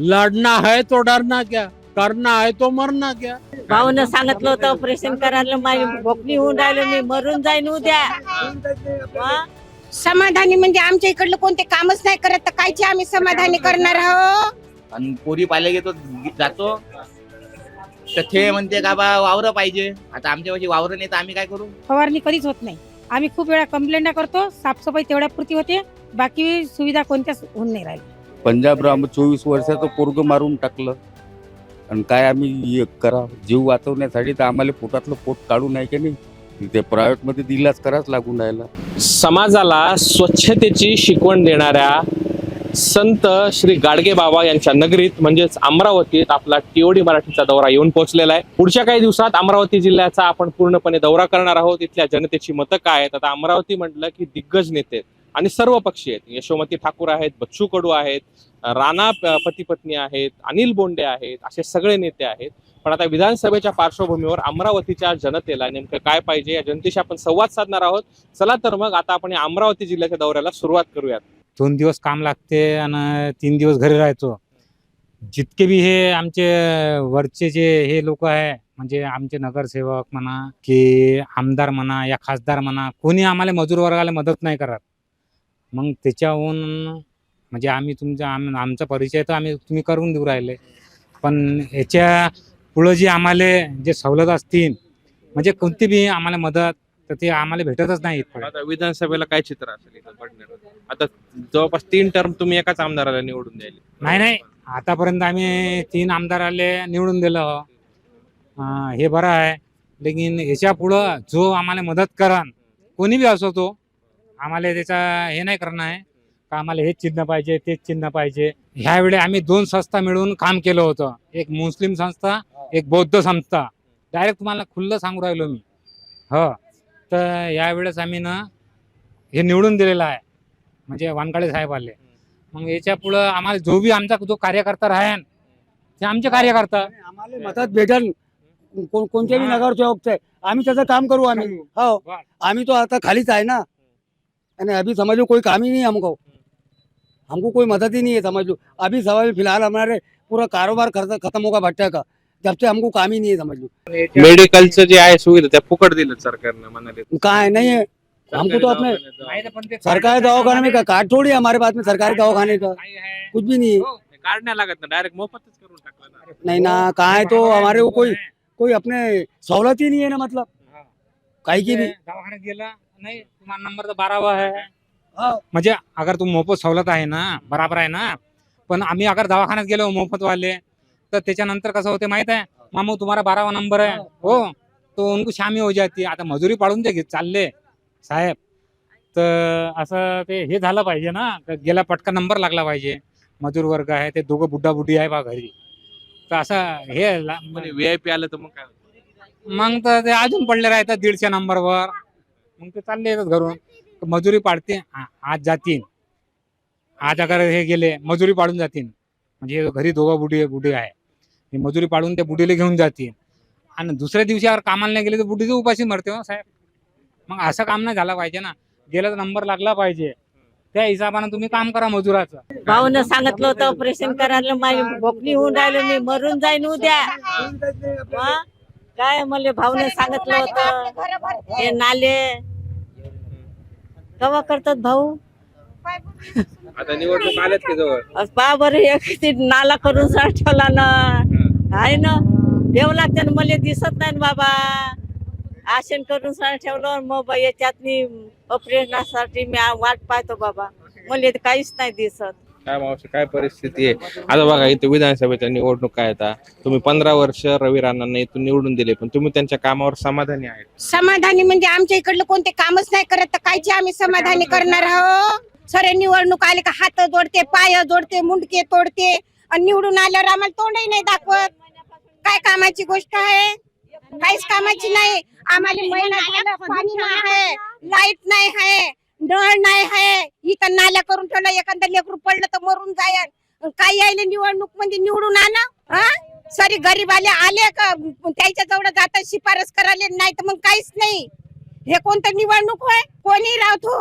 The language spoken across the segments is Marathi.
लढना है तो डरना क्या? करना है तो मरना क्या? भाऊनं सांगितलं होतं ऑपरेशन करायला माझी भोकणी होऊन राहिलं मी मरून जाईन उद्या. हा? समाधानी म्हणजे आमच्या इकडलं कोणते कामच नाही करत तर कायचे आम्ही समाधानी करणार आहोत? आणि पोरी पाहिल्या घेतो जातो. तर ते म्हणते का बा वावर पाहिजे. आता आमच्या पाशी वावर नाही तर आम्ही काय करू? फवारणी कधीच होत नाही. आम्ही खूप वेळा कंप्लेंट करतो साफसफाई तेवढ्या पुरती होते बाकी सुविधा कोणत्याच होऊन नाही पंजाब राम चोवीस वर्षाचं पोरग मारून टाकलं. आणि काय आम्ही करा जीव वाचवण्यासाठी तर आम्हाला पोटातलं पोट काढू नाही की नाही? ते प्रायव्हेटमध्ये दिलाच कराच लागून राहिला. समाजाला स्वच्छतेची शिकवण देणाऱ्या संत श्री गाडगे बाबा यांच्या नगरीत म्हणजेच अमरावतीत आपला टीओडी मराठीचा दौरा येऊन पोहोचलेला आहे. पुढच्या काही दिवसात अमरावती जिल्ह्याचा आपण पूर्णपणे दौरा करणार आहोत. इथल्या जनतेची मतं काय आहेत? आता अमरावती म्हटलं की दिग्गज नेते आहेत आणि सर्व पक्षी आहेत. यशोमती ठाकूर आहेत बच्चू कडू आहेत राणा पती पत्नी आहेत अनिल बोंडे आहेत असे सगळे नेते आहेत. पण आता विधानसभेच्या पार्श्वभूमीवर अमरावतीच्या जनतेला नेमकं काय पाहिजे या जनतेशी आपण संवाद साधणार आहोत. चला तर मग आता आपण या अमरावती जिल्ह्याच्या दौऱ्याला सुरुवात करूयात. दोन दिवस काम लागते आणि तीन दिवस घरी राहायचो. जितके बी हे आमचे वरचे जे हे लोक आहे म्हणजे आमचे नगरसेवक म्हणा की आमदार म्हणा या खासदार म्हणा कोणी आम्हाला मजूर वर्गाला मदत नाही करत. मग त्याच्याहून म्हणजे आम्ही तुमचा आम आमचा परिचय तर आम्ही तुम्ही करून देऊ राहिले. पण याच्या पुढं जी आम्हाला जे सवलत असतील म्हणजे कोणती बी आम्हाला मदत तर ते आम्हाला भेटतच नाही इथपर्यंत. आता विधानसभेला काय चित्र असेल इथं आता जवळपास तीन टर्म तुम्ही एकाच आमदाराला निवडून द्यायले. नाही नाही. आतापर्यंत आम्ही तीन आमदाराले निवडून दिलं. अं, हे बरं आहे. लेकिन याच्या पुढं जो आम्हाला मदत करन कोणी बी असो तो आम्हाला त्याचा हे नाही करणं आहे. का आम्हाला हेच चिन्ह पाहिजे तेच चिन्ह पाहिजे. ह्यावेळी आम्ही दोन संस्था मिळून काम केलं होतं. एक मुस्लिम संस्था एक बौद्ध संस्था. डायरेक्ट तुम्हाला खुल्लं सांगू राहिलो मी. हो. तर यावेळेस आम्ही ना हे निवडून दिलेलं आहे. म्हणजे वानकाळे साहेब आले. मग याच्या पुढं आम्हाला जो बी आमचा जो कार्यकर्ता राहील ते आमचे कार्यकर्ता. आम्हाला मदत भेटल. कोणत्याही हा. नगरसेवकचं आम्ही त्याचं काम करू आम्ही. हो. आम्ही तो आता खालीच आहे ना. आणि अभी समझ लो कोई काम ही नहीं है हमको हमको कोई मदद ही नहीं है समझ लो अभी समझ फिलहाल हमारे पूरा कारोबार खर्च खत्म होगा भट्टे का. जब से हमको काम ही नहीं है समझ लो मेडिकलचं जे आहे सुविधा त्या फुकट दिलं सरकारनं म्हणाले. कहाँ है नहीं है हमको तो अपने सरकारी दवाखाने में का कार्ड थोड़ी है हमारे पास में सरकारी दवाखाने का? कुछ भी नहीं है। कार्ड नाही लागत ना डायरेक्ट मोफतच करून टाकलं ना. नहीं ना कहाँ है तो हमारे को कोई कोई अपने सहूलत ही नहीं है ना मतलब। काही की भी। दवाखान्यात गेला नाही तुम्हाला नंबर तर बारावा आहे हो. म्हणजे अगर तुम मोफत सवलत आहे ना बराबर आहे ना पण आम्ही अगर दवाखान्यात गेलो मोफत वाले तर त्याच्यानंतर कसं होते माहीत आहे? मामू तुम्हाला बारावा नंबर आहे. हो तो उनको शामी हो जाती. आता मजुरी पाडून ते चालले. साहेब तर असं ते हे झालं पाहिजे ना? तर गेला पटका नंबर लागला पाहिजे. मजूर वर्ग आहे ते दोघं बुड्डा बुड्डी आहे बा घरी. तर असं हे ला- व्हीआयपी आलं तर मग काय? मग तर ते अजून पडले राहतात दीडशे नंबरवर. मग ते चालले येतात घरून. मजुरी पाडते. आज जातीन. आज अगर हे गेले मजुरी पाडून जातील म्हणजे घरी दोघं बुडी बुडी आहे. हे मजुरी पाडून त्या बुडीला घेऊन जातील आणि दुसऱ्या दिवशी अगर कामाला नाही गेले तर बुडीचं उपाशी मरते हो साहेब. मग असं काम नाही झालं पाहिजे ना. गेला तर नंबर लागला पाहिजे. त्या हिशोबानं तुम्ही काम करा मजुराचं. भाऊनं सांगितलं होतं ऑपरेशन करायला माझी भोकणी होऊन राहिलं मी मरून जाईन उद्या. हा? काय मला भाऊनं सांगितलं होतं? हे नाले. कवा करतात भाऊ? आता निवडणूक आल्यात की जवळ? पा बरं किती नाला करून सा ठेवला ना. आहे ना? देव लागते ना मला दिसत नाही ना बाबा. आसन करून ठेवलं मग बा याच्यात ऑपरेशनासाठी मी वाट पाहतो बाबा. मला तर काहीच नाही दिसत. काय मावशी काय परिस्थिती आहे? आता बघा इथे विधानसभेच्या निवडणूक काय आता? तुम्ही पंधरा वर्ष रवी राणांना इथून निवडून दिले पण तुम्ही त्यांच्या कामावर समाधानी आहेत. समाधानी म्हणजे आमच्या इकडलं कोणते कामच नाही करत तर कायचे आम्ही समाधानी करणार आहोत? सरे निवडणूक आले का हात जोडते पाय जोडते मुंडके तोडते आणि निवडून आल्यावर आम्हाला तोंडही नाही दाखवत. काय कामाची गोष्ट आहे? काहीच कामाची नाही. आम्हाला महिना झाला पाणी नाही आहे लाइट नाही आहे नळ नाही आहे. इथं नाल्या करून ठेवलं एखादं लेकरू पडलं तर मरून जायल काय यायले निवडणूक म्हणजे निवडून आण हा? सॉरी गरीब आले आले का? त्याच्याजवळ जाता शिफारस करायला नाही तर मग काहीच नाही. हे कोणतं निवडणूक होय? कोणी राहतो.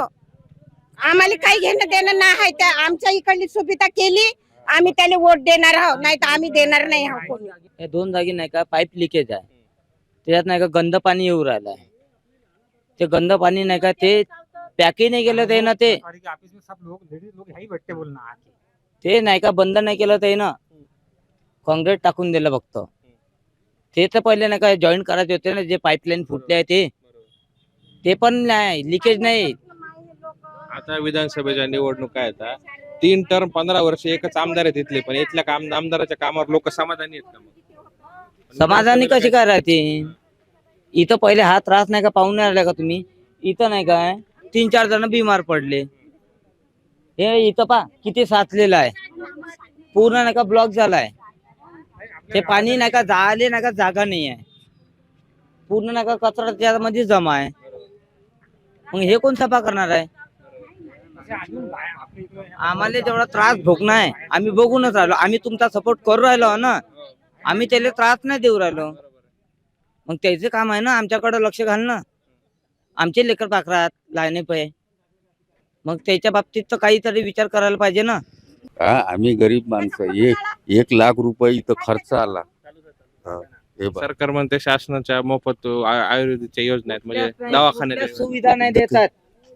आम्हाला काही घेणं देणं नाही आहे. त्या आमच्या इकडली सुविधा केली आम्ही त्याला वोट देणार आहोत नाही तर आम्ही देणार नाही आहोत कोणी. या दोन जागी नाही का पाईप लिकेज आहे. त्याच्यात नाही का गंद पाणी येऊ राहिलं आहे ते गंद पाणी नाही का ते पॅकही नाही केलं ते ना ते. ऑफिस में सब लोग लेडीज लोग यही बैठते बोलना आके ते नाही का बंद नाही केलं ते ना काँक्रीट टाकून दिलं फक्त. ते तर पहिले नाही का जॉईन करायचे होते ना जे पाईपलाईन फुटले आहे ते. ते पण नाही लिकेज नाही. आता विधानसभेच्या निवडणुका आहेत तीन टर्म पंधरा वर्ष एकच आमदार आहेत इथले पण इथल्या काम आमदाराच्या कामावर लोक समाधानी आहेत का मग समाधानी कशी काय राहते इथं पहिले हा त्रास नाही का पाहून नाही आला का तुम्ही इथं नाही काय तीन चार जण बिमार पडले हे इथं पा किती साचलेलं आहे पूर्ण नाही का ब्लॉक झालाय ते पाणी नाही का जाले नाही का जागा नाही आहे पूर्ण नाही का कचरा त्यामध्ये जमा आहे मग हे कोण सफा करणार आहे आम्हाला जेवढा त्रास भोगणं आहे आम्ही बघूनच राहिलो. आम्ही तुमचा सपोर्ट करू राहिलो ना? आम्ही त्याला त्रास नाही देऊ राहिलो. मग त्याचं काम आहे ना आमच्याकडे लक्ष घालणं आमचे लेकर पाकरात लहाने पै. मग त्याच्या बाबतीत तर काहीतरी विचार करायला पाहिजे ना. हा आम्ही गरीब माणसं. एक एक लाख रुपये इथं खर्च आला. हा, हे बघ. सरकार म्हणते शासनाच्या मोफत आ- आयुर्वेदिकच्या योजना आहेत म्हणजे दवाखान्यात सुविधा नाही देतात.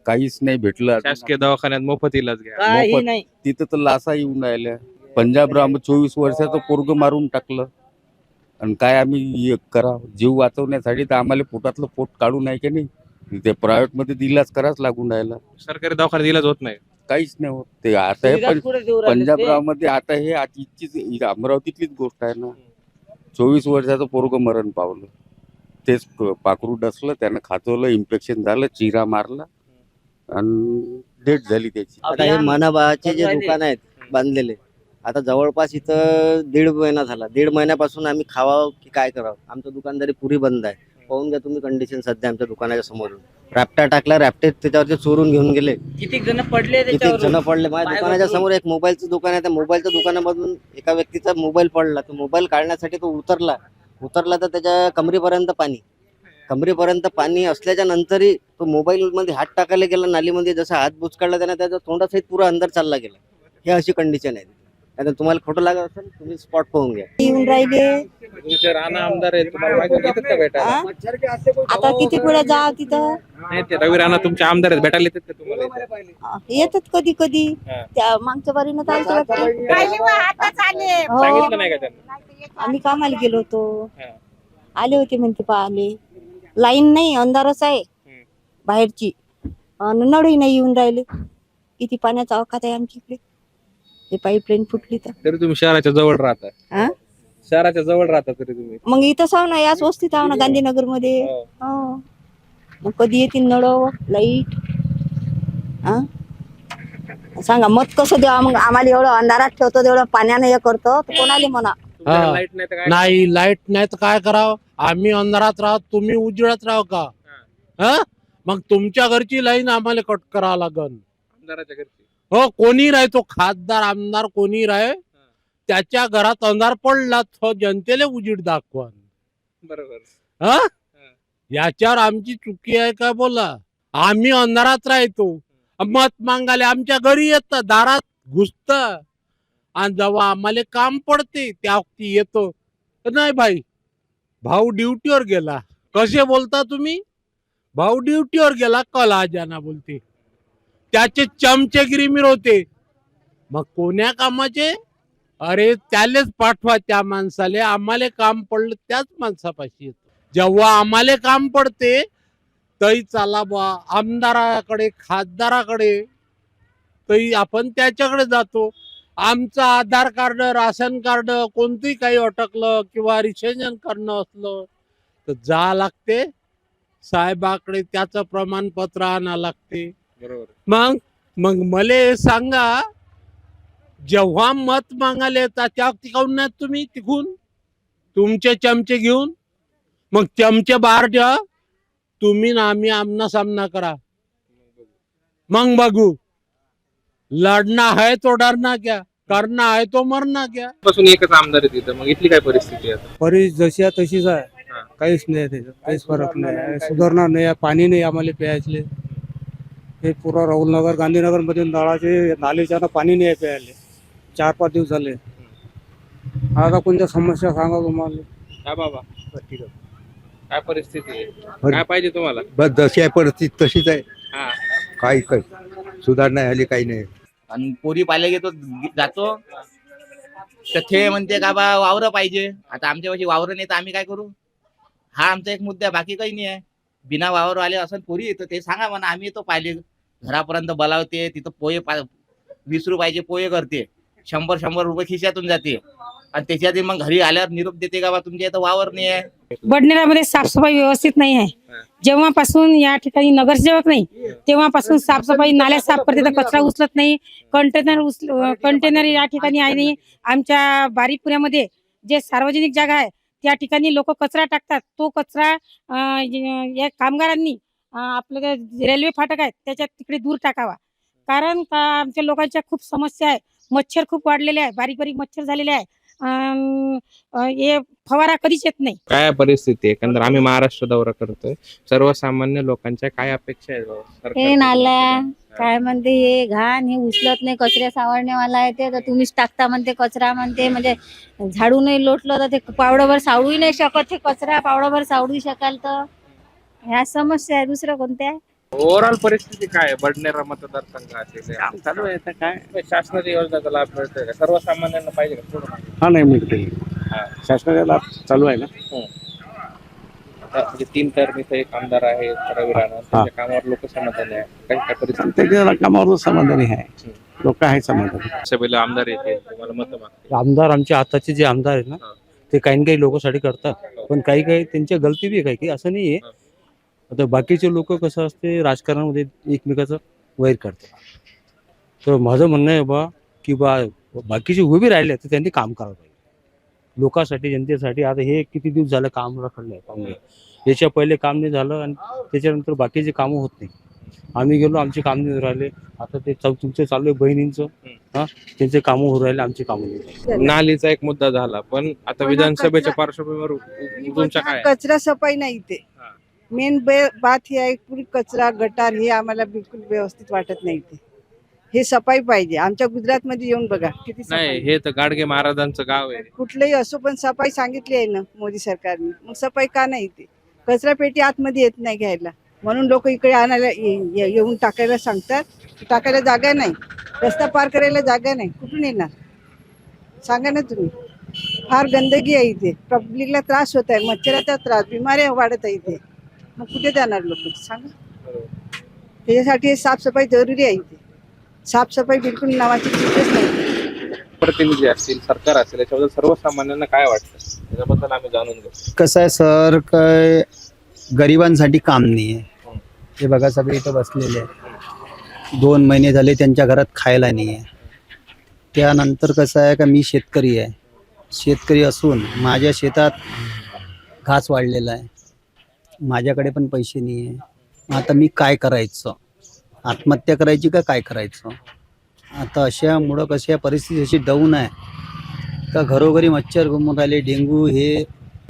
काहीच नाही भेटलं. शासकीय दवाखान्यात मोफत इलाज घ्या. काही मोफत. नाही. तिथं तर लासा येऊन राहिल्या. पंजाब राम चोवीस वर्षाचं पोरग मारून टाकलं. आणि काय आम्ही हे करा जीव वाचवण्यासाठी तर आम्हाला पोटातलं पोट काढून आहे की नाही? ते प्रायव्हेटमध्ये दिलाच कराच लागून राहिला. सरकारी दवाखान्यात इलाज होत नाही. काहीच नाही होत. ते आता हे पण पंजाबमध्ये आता हे आजचीच अमरावतीतलीच गोष्ट आहे ना. चोवीस वर्षाचं पोरग मरण पावलं. तेच पाखरू डसलं त्यानं खाचवलं इन्फेक्शन झालं चिरा मारला. आणि डेट झाली त्याची. आता हे मनाबाचे जे. दुकान आहेत बांधलेले आता जवळपास इथं दीड महिना झाला. दीड महिन्यापासून आम्ही खावावं की काय करावं? आमचं दुकानदारी पुरी बंद आहे. पाहून घ्या तुम्ही कंडिशन सध्या आमच्या दुकानाच्या समोरून. रॅप्टा टाकला रॅप्टे त्याच्यावरती चोरून घेऊन गेले. किती जण पडले किती जण पडले? माझ्या दुकानाच्या. समोर एक मोबाईलचं दुकान आहे. त्या मोबाईलच्या दुकानामधून एका व्यक्तीचा मोबाईल पडला. तो मोबाईल काढण्यासाठी तो उतरला. उतरला तर त्याच्या कमरेपर्यंत पाणी. कमरेपर्यंत पाणी असल्याच्या नंतरही तो मोबाईल मध्ये हात टाकायला गेला नालीमध्ये जसा हात बुचकाळला त्याने त्याच्या तोंडासहित पुरा अंदर चालला गेला. हे अशी कंडिशन आहे. आता तुम्हाला खोटं लागत असेल तुम्ही स्पॉट पाहून घ्या. येऊन राहिले तुमचे राणा आमदार आहेत तुम्हाला माहिती आहे, येतात का भेटायला? आता किती पुढे जा तिथं? नाही ते रवी राणा तुमचे आमदार आहेत भेटायला येतात का तुम्हाला इथे? येतात कधी कधी. हा. त्या मागच्या बारीनं वाटतं. आले. हो. सांगितलं नाही का त्यांना? आम्ही कामाला गेलो होतो. हा. आले होते म्हणते पाहिले लाईन नाही अंधारच आहे. बाहेरची. अन नळही नाही येऊन राहिले. किती पाण्याचा अवकात आहे आमच्या इकडे ते पाईपलाईन फुटली तर. तरी तुम्ही शहराच्या जवळ राहता. हा? शहराच्या जवळ राहता तरी तुम्ही. मग इथं साव ना याच वस्तीत आहो ना गांधीनगरमध्ये हो. हो. मग कधी येतील नळ लाइट? हा सांगा मत कसं द्यावा? मग आम्हाला एवढं अंधारात ठेवतो तेवढं पाण्यानं हे करतो तर कोणाला म्हणा. तुमच्याकडे लाइट नाही तर काय? नाही लाइट नाही तर काय करावं? आम्ही अंधारात राहत तुम्ही उजेडात राह का? हा. मग तुमच्या घरची लाईन आम्हाला कट करावं लागन. आमदाराच्या घरची. हो कोणी राहे तो खासदार आमदार कोणी राहे त्याच्या घरात अंधार पडला तो जनतेला उजीड दाखवा बरोबर. हा? याच्यावर आमची चुकी आहे का बोला? आम्ही अंधारात राहतो. मत मागायला आमच्या घरी येत दारात घुसत. आणि जेव्हा आम्हाला काम पडते त्या वक्ती येतो. नाही भाई भाऊ ड्युटीवर गेला. कसे बोलता तुम्ही? भाऊ ड्युटीवर गेला कला जाना बोलते. त्याचे चमचेगिरी मिरवते मग कोण्या कामाचे? अरे त्यालेच पाठवा त्या माणसाले. आम्हाला काम पडलं त्याच माणसापाशी येतो. जेव्हा आम्हाला काम पडते तई चला बा आमदाराकडे खासदाराकडे तरी आपण त्याच्याकडे जातो. आमचं आधार कार्ड राशन कार्ड कोणतंही काही अटकलं किंवा रिसेशन करणं असलं तर जा लागते. साहेबाकडे त्याचं प्रमाणपत्र आणा लागते. बरोबर. मग मग मले सांगा जेव्हा मत मागायला येतात त्या वक्ती काऊन नाही तुम्ही तिकून तुमचे चमचे घेऊन मग चमचे बाहेर ठेवा. तुम्ही ना आम्ही आमना सामना करा मग बघू. लढना है तो डरना क्या? करना है तो मरना क्या? पासून एकच आमदार आहे तिथं. मग इथली काय परिस्थिती आहे आता? परी जशी आहे तशीच हा. आहे काहीच नाही त्याच्यात काहीच फरक नाही आहे. सुधारणा नाही आहे. पाणी नाही आम्हाला प्यायचले हे पुरा राहुलनगर गांधीनगरमध्ये नळाचे नालीच्या पाणी नाही आहे प्यायले. चार पाच दिवस झाले. आता कोणत्या समस्या सांगा तुम्हाला? काय बाबा. काय परिस्थिती आहे? काय पाहिजे तुम्हाला? बस जशी आहे परिस्थिती तशीच आहे. हा. काही काही. सुधारणा झाली काही नाही. आणि पोरी पाहिल्या घेतो जातो. तर ते म्हणते का बा वावर पाहिजे. आता आमच्या पाशी वावर नाही तर आम्ही काय करू? हा आमचा एक मुद्दा आहे बाकी काही नाही आहे. बिना वावर आले असं पोरी येतं ते सांगा म्हणा आम्ही येतो पाहिले. घरापर्यंत बोलावते तिथं पोहे पा वीस रुपयाचे पोहे करते. शंभर शंभर रुपये खिशातून जाते. आणि त्याच्यात मग घरी आल्यावर निरोप देते का बा तुमच्या इथं वावर नाही आहे. बडनेरामध्ये साफसफाई व्यवस्थित नाही आहे. जेव्हापासून या ठिकाणी नगरसेवक नाही तेव्हापासून साफसफाई नाल्या साफ करते तर कचरा उचलत नाही. कंटेनर उचल कंटेनर या ठिकाणी आहे नाही. आमच्या बारीपुऱ्यामध्ये जे सार्वजनिक जागा आहे त्या ठिकाणी लोक कचरा टाकतात. तो कचरा या कामगारांनी आपलं रेल्वे फाटक आहे त्याच्यात तिकडे दूर टाकावा. कारण का आमच्या लोकांच्या खूप समस्या आहे. मच्छर खूप वाढलेले आहे. बारीक बारीक मच्छर झालेले आहे. हे फवारा कधीच येत नाही. काय परिस्थिती आहे? एकंदर आम्ही महाराष्ट्र दौरा करतोय. सर्वसामान्य लोकांच्या काय अपेक्षा आहेत बाबा? हे सरकारकडून? काय म्हणते हे घाण हे उचलत नाही कचरे सावरणेवाला आहे ते. तर तुम्हीच टाकता म्हणते कचरा म्हणते. म्हणजे झाडू नाही लोटलं तर ते पावडंभर सावडूही नाही शकत. ते कचरा पावडंभर सावडू शकाल तर. ह्या समस्या आहे. दुसरं कोणत्या? आहे? ओव्हरऑल परिस्थिती काय आहे? बडनेरा मतदारसंघातील काम चालू आहे आता काय? शासनाच्या योजनेचा लाभ मिळतोय का? सर्वसामान्यांना पाहिजे का? थोडं माहिती. हा नाही मिळते. शासनाचा लाभ चालू आहे ना? आता म्हणजे तीन टर्म इथं एक आमदार आहे रवी राणा त्यांच्या कामावर लोक समाधानी आहे काही काय परिस्थिती त्याच्या कामावर समाधानी आहे. लोक आहे समाधानी. सभेला आमदार येते तुम्हाला मत मागते आमदार आमच्या हाताचे जे आमदार आहेत ना हा. ते काही ना काही लोकांसाठी करतात. पण काही काही त्यांच्या गलती बी आहे काही काही. असं नाही आहे आता बाकीचे लोक कसं असते राजकारणामध्ये एकमेकाचं वैर करतात तर माझं म्हणणं आहे बा की बा बाकीचे उभे राहिले तर त्यांनी काम करावं पाहिजे. लोकांसाठी जनतेसाठी. आता हे किती दिवस झालं काम रखडलं आहे कामगार याच्या पहिले काम नाही झालं आणि त्याच्यानंतर बाकीचे कामं होत नाही. आम्ही गेलो आमचे काम नाही राहिले. आता ते चौ- तुमचं चालू आहे बहिणींचं. हा? त्यांचे कामं होऊ राहिले आमचे कामं नाही राहिले. नालीचा एक मुद्दा झाला पण आता विधानसभेच्या पार्श्वभूमीवर तुमच्या काय आहे? कचरा सफाई नाही इथे. मेन बात ही आहे पुरी कचरा गटार हे आम्हाला बिलकुल व्यवस्थित वाटत नाही इथे. हे सफाई पाहिजे. आमच्या गुजरात मध्ये येऊन बघा किती नाही सफाई हे तर गाडगे महाराजांचं गाव आहे. कुठलंही असो पण सफाई सांगितली आहे ना मोदी सरकारने. मग सफाई का नाही इथे? कचरा पेटी आतमध्ये येत नाही घ्यायला. म्हणून लोक इकडे आणायला ये- ये- येऊन टाकायला सांगतात. टाकायला जागा नाही. रस्ता पार करायला जागा नाही. कुठून येणार? सांगा ना तुम्ही. फार गंदगी आहे इथे. पब्लिकला त्रास होत आहे. मच्छराचा त्रास बिमाऱ्या वाढत आहे इथे. मग कुठे जाणार लोक? सांगा. त्याच्यासाठी साफसफाई जरुरी आहे इथे. साफसफाई बिलकुल नावाची चीजच नाही. प्रतिनिधी असतील सरकार असेल याच्याबद्दल सर्वसामान्यांना काय वाटतं? त्याच्याबद्दल आम्ही जाणून घेऊ. कसं आहे सर काय गरिबांसाठी काम नाही आहे हे बघा सगळे इथं बसलेले आहे दोन महिने झाले त्यांच्या घरात खायला नाही आहे त्यानंतर कसं आहे का मी शेतकरी आहे. शेतकरी असून माझ्या शेतात घास वाढलेला आहे. माझ्याकडे पण पैसे नाही आहे आता मी काय करायचं? आत्महत्या करायची का काय करायचं? आता अशामुळं कशा परिस्थिती अशी डाऊन आहे. का घरोघरी मच्छर घुमून राहिले डेंगू हे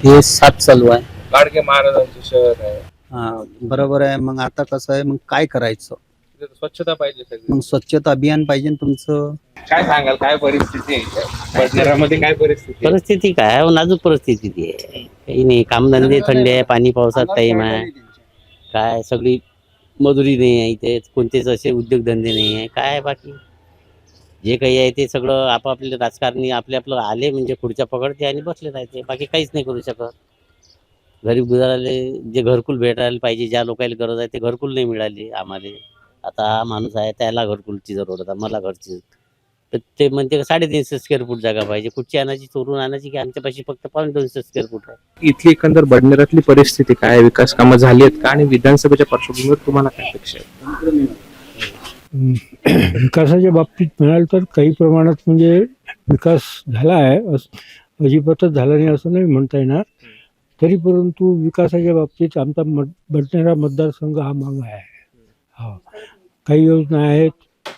हे साथ चालू आहे. गाडगे महाराजांचं शहर आहे. हा, बरोबर आहे. मग आता कसं आहे? मग काय करायचं? स्वच्छता पाहिजे सगळी. मग स्वच्छता अभियान पाहिजे तुमचं? काय सांगाल काय परिस्थिती आहे? इथं? बडनेरामध्ये काय परिस्थिती आहे? परिस्थिती काय? आहे? नाजूक परिस्थिती आहे. काही नाही कामधंदे थंडी आहे पाणी पावसात टाईम आहे काय सगळी मजुरी नाही आहे इथे कोणतेच असे उद्योगधंदे नाही आहे. काय आहे बाकी? जे काही आहे ते सगळं आपापले राजकारणी आपले आपलं आले म्हणजे खुर्च्या पकडते आणि बसले राहते. बाकी काहीच नाही करू शकत. गरीब गुजाराले जे घरकुल भेटायला पाहिजे ज्या लोकांना गरज आहे ते घरकुल नाही मिळाले आम्हाला. आता हा माणूस आहे त्याला घरकुलची जरूरत आहे मला घरची. तर ते म्हणते का साडेतीनशे स्क्वेअर फूट जागा पाहिजे. कुठची आणायची चोरून आणायची की आमच्यापाशी फक्त पावणे दोनशे स्क्वेअर फूट आहे. इथली एकंदर बडनेरातली परिस्थिती काय? आहे? विकास कामं झाली आहेत का? आणि विधानसभेच्या पार्श्वभूमीवर तुम्हाला काय अपेक्षा आहे? विकासाच्या बाबतीत म्हणाल तर काही प्रमाणात म्हणजे विकास झाला आहे अस अजिबातच झाला नाही असं नाही म्हणता येणार. तरी परंतु विकासाच्या बाबतीत आमचा मत बडनेरा मतदारसंघ हा माग आहे. हा. काही योजना आहेत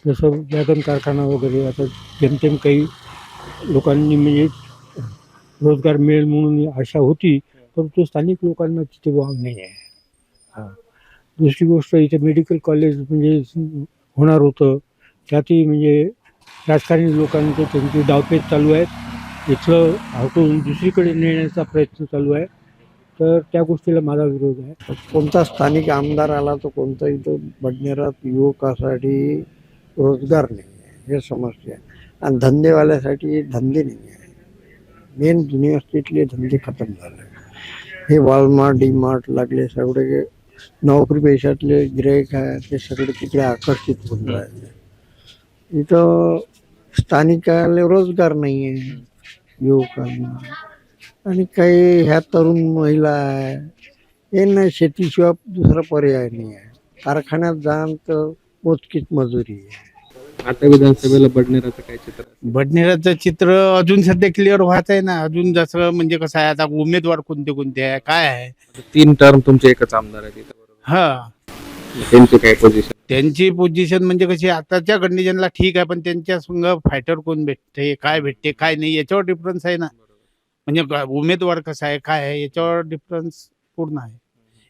जसं वॅगन कारखाना वगैरे आता जेमतेम काही लोकांनी म्हणजे रोजगार मिळेल म्हणून आशा होती परंतु स्थानिक लोकांना तिथे वाव नाही आहे. हा. दुसरी गोष्ट इथे मेडिकल कॉलेज म्हणजे होणार होतं. त्यातही म्हणजे राजकारणी लोकांचे त्यांची डावपेच चालू आहेत. इथलं हटवून दुसरीकडे नेण्याचा प्रयत्न चालू आहे. तर त्या गोष्टीला माझा विरोध आहे. कोणता स्थानिक आमदार आला तर कोणता इथं बडनेरात युवकासाठी रोजगार नाही आहे हे समस्या आहे. आणि धंदेवाल्यासाठी धंदे नाही आहे. मेन युनिव्हर्सिटीतले धंदे खतम झाले. हे वॉलमार्ट डी मार्ट लागले सगळे नोकरी पेशातले गिराईक आहे ते सगळे तिकडे आकर्षित होऊन राहिले. इथं स्थानिकाला रोजगार नाही आहे युवकांना. आणि काही ह्या तरुण महिला आहे. यांना शेतीशिवाय दुसरा पर्याय नाही आहे. कारखान्यात जाण तर मोजकीच मजुरी आहे. आता विधानसभेला बडनेराचं काय चित्र? बडनेराचं चित्र अजून सध्या क्लिअर व्हायचं आहे ना. अजून जसं म्हणजे कसं आहे आता उमेदवार कोणते कोणते आहे काय आहे? तीन टर्म तुमचे एकच आमदार बरोबर हा. त्यांचे काय पोझिशन त्यांची पोझिशन म्हणजे कशी आताच्या कंडिशनला ठीक आहे पण त्यांच्या संग फायटर कोण भेटते काय भेटते काय नाही याच्यावर डिफरन्स आहे ना. म्हणजे ग- उमेदवार कसा आहे काय आहे याच्यावर डिफरन्स पूर्ण आहे.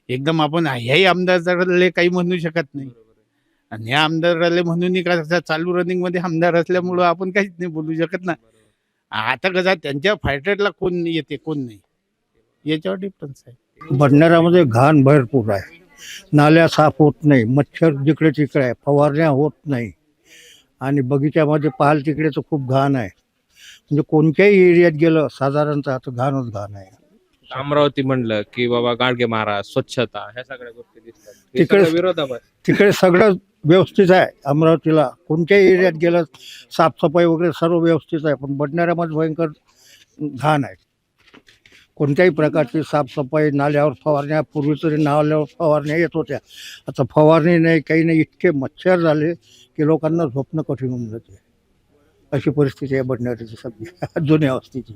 एकदम आपण ह्याही आमदाराले काही म्हणू शकत नाही. आणि ह्या आमदाराले म्हणून कसं चालू रनिंगमध्ये आमदार असल्यामुळं आपण काहीच नाही बोलू शकत ना. आता कसं त्यांच्या फायटरला कोण येते कोण नाही. याच्यावर डिफरन्स आहे. बडनेरामध्ये घाण भरपूर आहे. नाल्या साफ होत नाही मच्छर जिकडे तिकडे आहे फवारण्या होत नाही. आणि बगीच्यामध्ये पाहाल तिकडे तर खूप घाण आहे. म्हणजे कोणत्याही एरियात गेलं साधारणतः तर घाणच घाण आहे. अमरावती म्हणलं की बाबा गाडगे महाराज स्वच्छता ह्या सगळ्या गोष्टी दिसतात. हे तिकडे- सगळं विरोधाभास. तिकडे सगळं व्यवस्थित आहे अमरावतीला. कोणत्याही एरियात गेलं साफसफाई वगैरे सर्व व्यवस्थित आहे पण बडनेरामध्ये भयंकर घाण आहे. कोणत्याही प्रकारची साफसफाई नाल्यावर फवारण्या पूर्वी तरी नाल्यावर फवारण्या येत होत्या. आता फवारणी नाही काही नाही इतके मच्छर झाले की लोकांना झोपणं कठीण होऊन जाते. अशी परिस्थिती आहे बडनेराची सध्या. जुन्या अवस्थेची.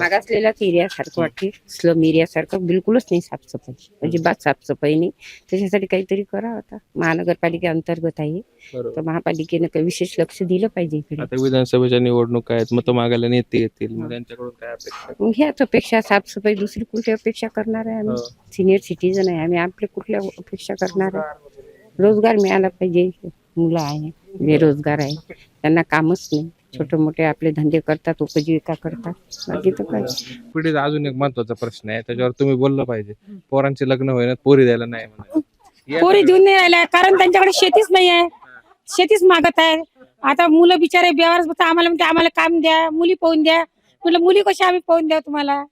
मागासलेल्या एरियासारखं वाटते. स्लम एरियासारखं बिलकुलच नाही साफसफाई. अजिबात साफसफाई नाही. त्याच्यासाठी काहीतरी करावं आता. महानगरपालिके अंतर्गत आहे. तर महापालिकेनं काही विशेष लक्ष दिलं पाहिजे इकडे. आता विधानसभेच्या निवडणुका आहेत. मत मागायला नेते येतील. मग त्यांच्याकडून काय अपेक्षा मग ह्याच अपेक्षा साफसफाई दुसरी कुठली अपेक्षा करणार आहे आम्ही? सिनियर सिटीजन आहे. आम्ही आपले कुठल्या अपेक्षा करणार आहे? रोजगार मिळाला पाहिजे. मुलं आहे. बेरोजगार आहे. त्यांना कामच नाही. छोटे मोठे आपले धंदे करतात उपजीविका करतात. बाकी तर काय पिढीचा अजून एक महत्त्वाचा प्रश्न आहे त्याच्यावर तुम्ही बोललं पाहिजे. पोरांचे लग्न होईना पोरी द्यायला नाही म्हणा. पोरी देऊन नाही राहिल्या कारण त्यांच्याकडे शेतीच नाही आहे. शेतीच मागत आहे. आता मुलं बिचारे बेवारच बसतात आम्हाला म्हणते आम्हाला काम द्या मुली पाहून द्या. म्हटलं मुली कशा आम्ही पाहून द्या तुम्हाला?